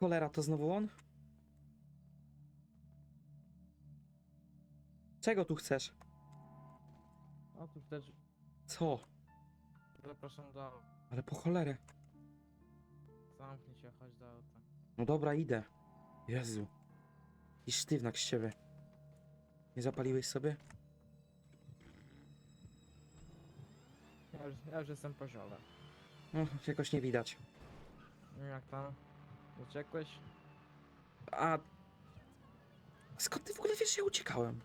Cholera, to znowu on? Czego tu chcesz? No tu też Co? zapraszam do auta. Ale po cholerę. Zamknij się, chodź do auta. No dobra, idę. Jezu. I sztywnak z ciebie. Nie zapaliłeś sobie? Ja już, ja już jestem po ziole. No, jakoś nie widać. Jak tam? Uciekłeś? A... Skąd ty w ogóle wiesz, że ja uciekałem?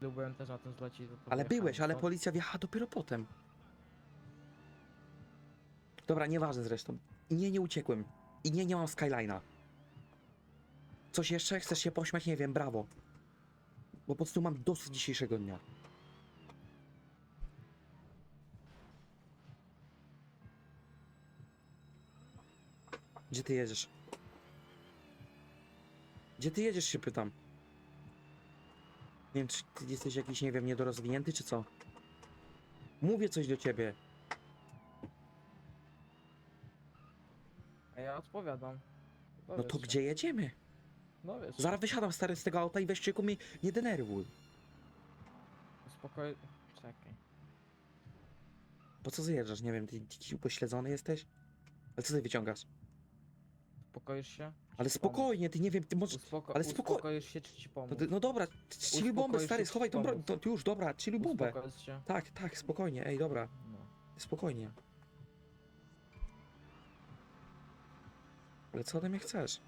Byłem też na tym zlocie i Ale byłeś, ale policja wjechała dopiero potem. Dobra, nieważne zresztą. I nie, nie uciekłem. I nie, nie mam Skyline'a. Coś jeszcze? Chcesz się pośmiać? Nie wiem, brawo. Bo po prostu mam dosyć dzisiejszego dnia. Gdzie ty jedziesz? Gdzie ty jedziesz się pytam? Nie wiem, czy ty jesteś jakiś, nie wiem, niedorozwinięty, czy co? Mówię coś do ciebie. A ja odpowiadam. No Dowiesz to się. gdzie jedziemy? No wiesz. Zaraz wysiadam stary z tego auta i weź się mnie nie denerwuj. Spokojnie. Czekaj. Po co zjeżdżasz? Nie wiem, ty, ty, ty upośledzony jesteś? Ale co ty wyciągasz? Uspokoisz się? Ale spokojnie, ty nie wiem, ty możesz... Uspoko ale spoko- Uspokoisz się czy ci pomóc? No, ty- no dobra, chilluj bombę Uspokoisz stary, się, schowaj tą broń. pomóc? To, już, dobra, chilluj bombę. Uspokoisz się? Tak, tak, spokojnie, ej, dobra, No. spokojnie. Ale co ode mnie chcesz?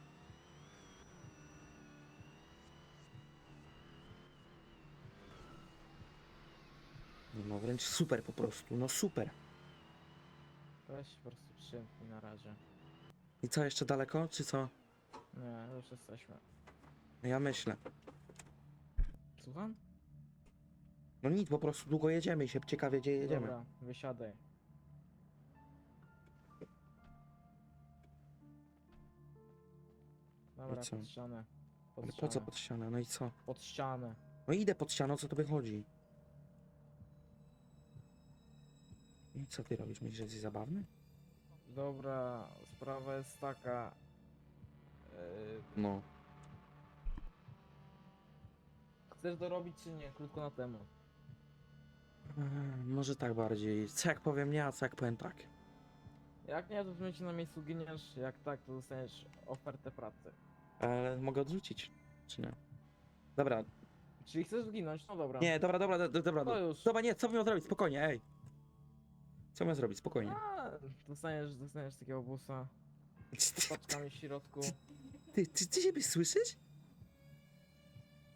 No wręcz super po prostu, no super. Weź po prostu przymknij na razie. I co, jeszcze daleko, czy co? Nie, już jesteśmy. Ja myślę. Słucham? No nic, po prostu długo jedziemy i się ciekawie gdzie jedziemy. Dobra, wysiadaj. Dobra, co? pod ścianę. Pod Ale po ścianę. co pod ścianę? No i co? Pod ścianę. No idę pod ścianę, o co tobie chodzi? I co ty robisz? Myślisz, że jesteś zabawny? Dobra, sprawa jest taka. Yy, No. chcesz dorobić czy nie? Krótko na temat. Eee, może tak bardziej. Co jak powiem nie, a co jak powiem tak? Jak nie, to w momencie na miejscu giniesz. Jak tak, to dostaniesz ofertę pracy. Ale mogę odrzucić, czy nie? Dobra, Czyli chcesz zginąć? No dobra. nie, dobra, dobra, do- dobra. No do- już. Dobra, nie, co bym miał zrobić? Spokojnie, ej. Co miał zrobić? Spokojnie. A, dostaniesz, dostaniesz takiego busa z paczkami w środku. Ty, ty, ty siebie słyszysz?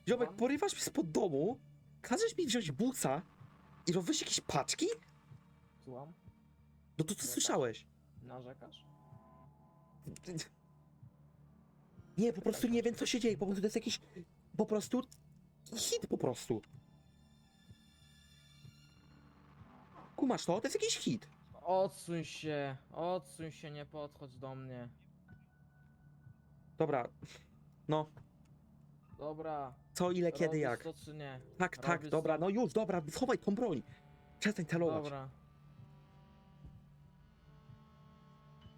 Ziomek, Mam? porywasz mnie spod domu, każesz mi wziąć busa i robisz jakieś paczki? Słucham? No to co słyszałeś? Narzekasz? Nie, po prostu nie wiem co się dzieje, po prostu to jest jakiś, po prostu hit po prostu. Kumasz to? To jest jakiś hit. Odsuń się, odsuń się, nie podchodź do mnie. Dobra, no, Dobra. co, ile, kiedy, robisz jak? to czy nie? Tak, tak, robisz dobra, to? no już, dobra, schowaj tą broń. Przestań celować. Dobra.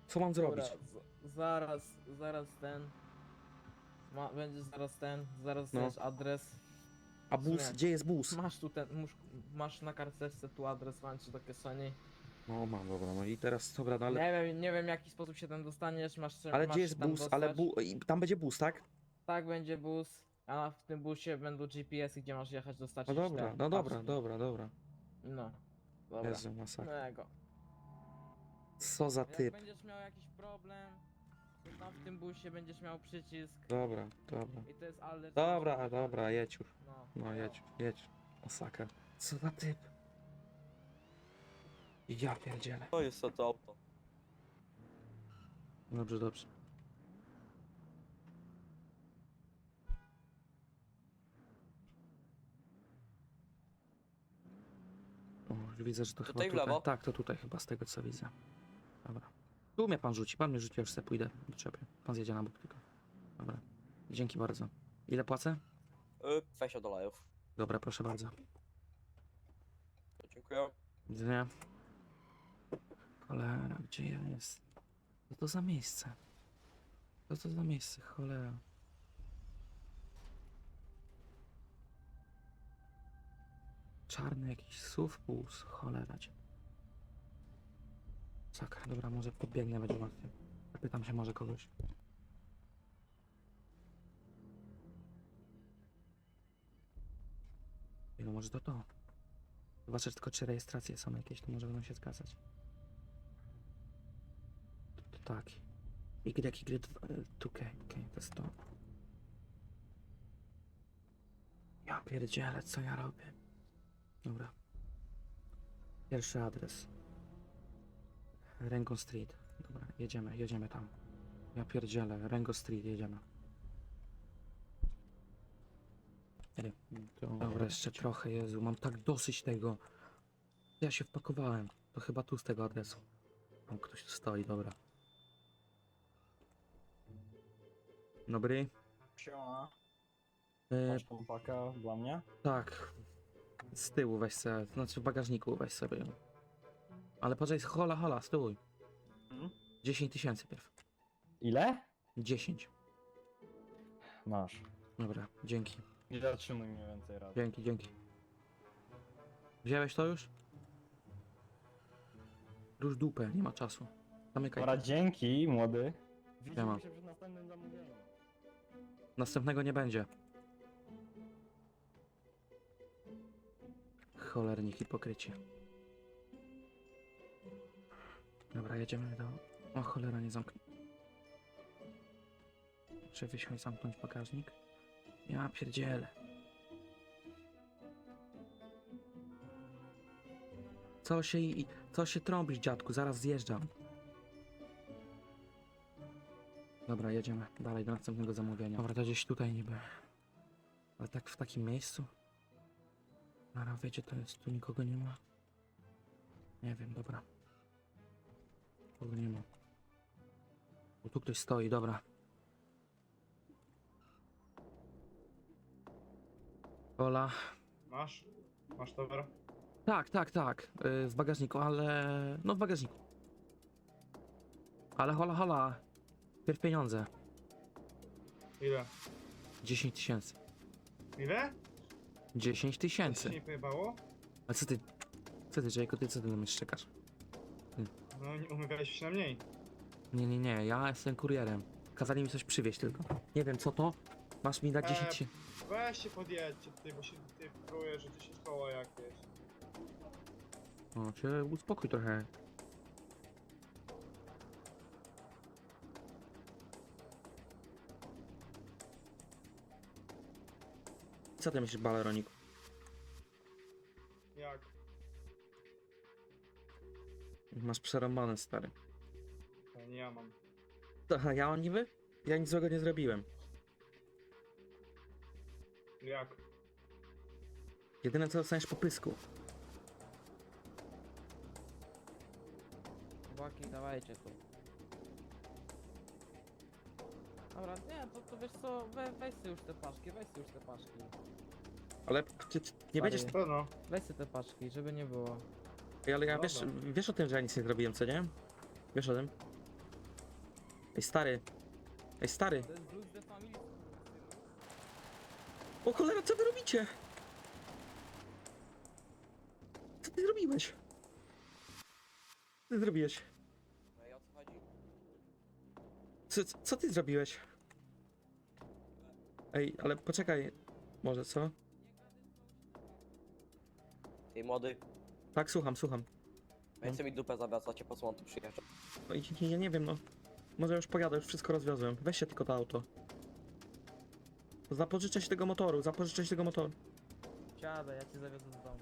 Co mam zrobić? Dobra, z- zaraz, zaraz ten. Ma, będzie zaraz ten, zaraz No. też adres. A bus, sumie. gdzie jest bus? Masz tu ten, masz na karteczce tu adres, mam ci do kieszeni. No mam, dobra, no i teraz, dobra, no ale... Nie wiem, nie wiem w jaki sposób się tam dostaniesz, masz Ale masz gdzie jest tam bus? Ale dostać. bu... i tam będzie bus, tak? Tak, będzie bus, a w tym busie będą GPS, gdzie masz jechać No dostarczyć dobra, no dobra, dobra, dobra. No, dobra. Jezu, masakra. Co za Jak typ. będziesz miał jakiś problem, to tam w tym busie będziesz miał przycisk Dobra, dobra. i to jest alert. Dobra, dobra, jedź już. No, jedź, jedź. Masakra. Co za typ. Ja pierdzielę. To jest to, to auto. Dobrze, dobrze. O, już widzę, że to Tutaj chyba w lewo? Tak, to tutaj chyba z tego co widzę. Dobra. Tu mnie pan rzuci, pan mnie rzuci, ja już sobie pójdę do czepy. Pan zjedzie na bok tylko. Dobra. Dzięki bardzo. Ile płacę? Y, 20 dolarów. Dobra, proszę bardzo. Dziękuję. Widzenia. Cholera, gdzie ja jest? Co to za miejsce? Co to za miejsce? Cholera. Czarny jakiś SUV puls. Cholera cię. Sakra, dobra, może podbiegnę, będzie łatwiej. Zapytam się może kogoś. No może to to. Zobaczę tylko czy rejestracje są jakieś, to może będą się zgadzać. To, to tak. Y, Y, 2K, okej, to jest to. Ja pierdzielę, co ja robię. Dobra. Pierwszy adres. Rengo Street. Dobra, jedziemy, jedziemy tam. Ja pierdzielę, Rengo Street, jedziemy. Ej, to... Dobra, jeszcze trochę, Jezu, mam tak dosyć tego. Ja się wpakowałem. To chyba tu z tego adresu. Tam ktoś tu stoi, dobra. Dobry. Siema, E, masz tą pakę dla mnie? tak. Z tyłu weź sobie, znaczy w bagażniku weź sobie ją. Ale poczekaj, hola, hola, stój. Mhm. 10 tysięcy pierw. Ile? 10. Masz. Dobra, dzięki. I zatrzymuj mnie więcej razy. Dzięki, dzięki. Wziąłeś to już? Rusz dupę, nie ma czasu. Zamykaj. Dobra, dzięki, młody. Siema. Widzimy się przy następnym zamówieniu. Następnego nie będzie. Cholerni hipokryci. Dobra, jedziemy do... O cholera, nie zamknę. Muszę wysiąść, zamknąć bagażnik. Ja pierdzielę. Co się. Co się trąbisz, dziadku? Zaraz zjeżdżam. Dobra, jedziemy dalej do następnego zamówienia. Dobra, to gdzieś tutaj niby. Ale tak w takim miejscu? Nara, wiecie, to jest, tu nikogo nie ma. Nie wiem, dobra. Kogo nie ma. Bo tu ktoś stoi, dobra. Ola. Masz? Masz towar? Tak, tak, tak. Yy, w bagażniku, ale... No w bagażniku. Ale hola, hola. Pierw pieniądze. Ile? 10 tysięcy. Ile? 10 Ci tysięcy. nie pojebało? A co ty... Co ty, Jacob, ty co ty na mnie szczekasz? No nie umawiałeś się na mniej. Nie, nie, nie, ja jestem kurierem. Kazali mi coś przywieźć tylko. Nie wiem, co to? Masz mi dać 10 Eee, tysięcy. Weź się podjedźcie tutaj, bo się tutaj próbuje, że 10 koła jakieś. O, cię uspokój trochę. Co ty myślisz, baleroniku? Jak? Masz przerąbane, stary. To nie ja mam. To, a ja on niby? Ja nic złego nie zrobiłem. Jak? Jedyne co dostaniesz po pysku. Chłopaki, dawajcie tu. Dobra, nie, to, to wiesz co, we, weź sobie już te paczki, weź sobie już te paczki. Ale ty, ty nie będziesz... Na pewno. Weź sobie te paczki, żeby nie było. Ej, ale ja wiesz, Dobra. wiesz o tym, że ja nic nie zrobiłem, co nie? Wiesz o tym? Ej, stary. Ej, stary. To jest O cholera, co wy robicie? Co ty zrobiłeś? Co ty zrobiłeś? No i o co chodzi? Co, co, ty zrobiłeś? Ej, ale poczekaj. Może co? Ty młody, Tak, słucham, słucham. więcej mi dupę zawracacie, po co on tu przyjeżdża? No, i- ja nie wiem, no. Może już pojadę, już wszystko rozwiozłem. Weźcie tylko to auto. Zapożyczę się tego motoru, zapożyczę się tego motoru. Siadaj, ja cię zawiozę do domu.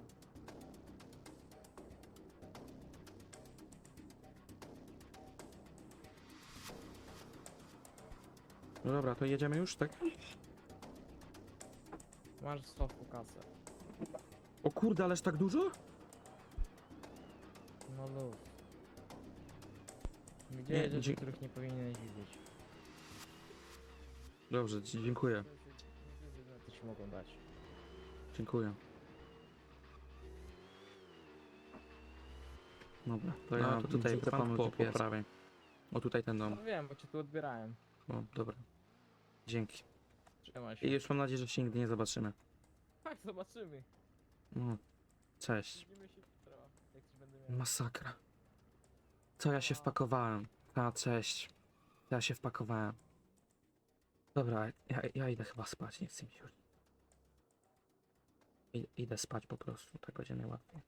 No dobra, to jedziemy już, tak? Masz w schowku kasę. O kurde, ależ tak dużo? No luz. Gdzie Nie, rzeczy, dzie- których nie powinieneś widzieć? Dobrze, dziękuję. Ci mogą dać. Dziękuję. Dobra, to No, ja to tutaj pan po, po prawej. O tutaj ten dom. No wiem, bo cię tu odbierałem. O, dobra. Dzięki. Trzymaj się. I już mam nadzieję, że się nigdy nie zobaczymy. Tak, zobaczymy. No, cześć. Widzimy się jutro, jak ci będę miał. Masakra. Co ja się wpakowałem? A, cześć. Ja się wpakowałem. Dobra, ja, ja idę chyba spać, nie chcę mi się już. Idę spać po prostu, tak będzie najłatwiej.